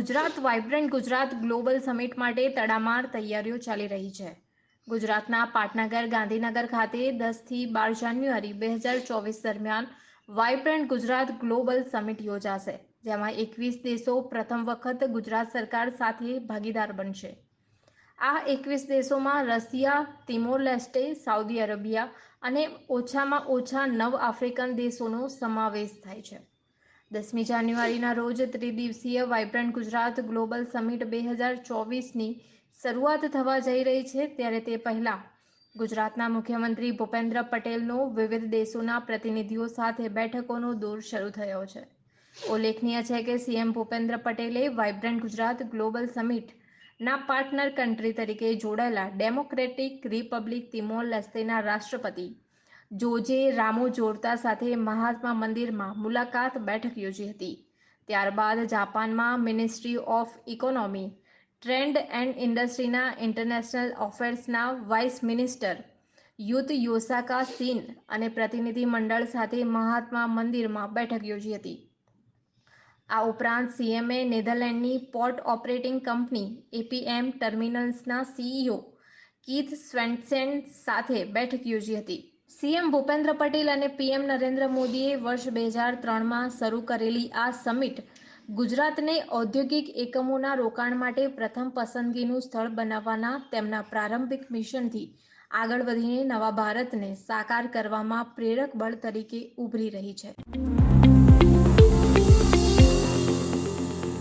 Gujarat vibrant Gujarat global summit માટે તડામાર તૈયારીઓ ચાલી રહી છે. ગુજરાતના પાટનગર, ગાંધીનગર ખાતે દસથી બાર જાન્યુઆરી બે હજાર ચોવીસ દરમિયાન વાઇબ્રન્ટ ગુજરાત ગ્લોબલ સમિટ યોજાશે, જેમાં એકવીસ દેશો પ્રથમ વખત ગુજરાત સરકાર સાથે ભાગીદાર બનશે. આ એકવીસ દેશોમાં Russia, Timor Leste, Saudi Arabia અને ઓછામાં ઓછા નવ આફ્રિકન દેશોનો સમાવેશ થાય છે. દસમી જાન્યુઆરીના રોજ ત્રિદિવસીય વાઇબ્રન્ટ ગુજરાત ગ્લોબલ સમિટ બે હજાર ચોવીસની શરૂઆત થવા જઈ રહી છે ત્યારે તે પહેલાં ગુજરાતના મુખ્યમંત્રી ભૂપેન્દ્ર પટેલનો વિવિધ દેશોના પ્રતિનિધિઓ સાથે બેઠકોનો દોર શરૂ થયો છે. ઉલ્લેખનીય છે કે સીએમ ભૂપેન્દ્ર પટેલે વાઇબ્રન્ટ ગુજરાત ગ્લોબલ સમિટ ના પાર્ટનર કન્ટ્રી તરીકે જોડાયેલા ડેમોક્રેટિક રિપબ્લિક તિમોર લેસ્તેના રાષ્ટ્રપતિ જોજે રામો જોરતા સાથે મહાત્મા મંદિરમાં મુલાકાત બેઠક યોજી હતી. ત્યારબાદ જાપાનમાં ministry of economy trade and ઇન્ડસ્ટ્રીના international અફેર્સના વાઇસ મિનિસ્ટર યુત યોસાકા સીન અને પ્રતિનિધિ મંડળ સાથે મહાત્મા મંદિરમાં બેઠક યોજી હતી. આ ઉપરાંત સીએમએ નેધરલેન્ડની પોર્ટ ઓપરેટિંગ કંપની એપીએમ ટર્મિનલ્સના સીઈઓ કીથ સ્વેન્સેન સાથે બેઠક યોજી હતી. સીએમ ભૂપેન્દ્ર પટેલ અને પીએમ નરેન્દ્ર મોદીએ વર્ષ બે હજાર ત્રણમાં શરૂ કરેલી આ સમિટ ગુજરાતને ઔદ્યોગિક એકમોના રોકાણ માટે પ્રથમ પસંદગીનું સ્થળ બનાવવાના તેમના પ્રારંભિક મિશનથી આગળ વધીને નવા ભારતને સાકાર કરવામાં પ્રેરક બળ તરીકે ઉભરી રહી છે.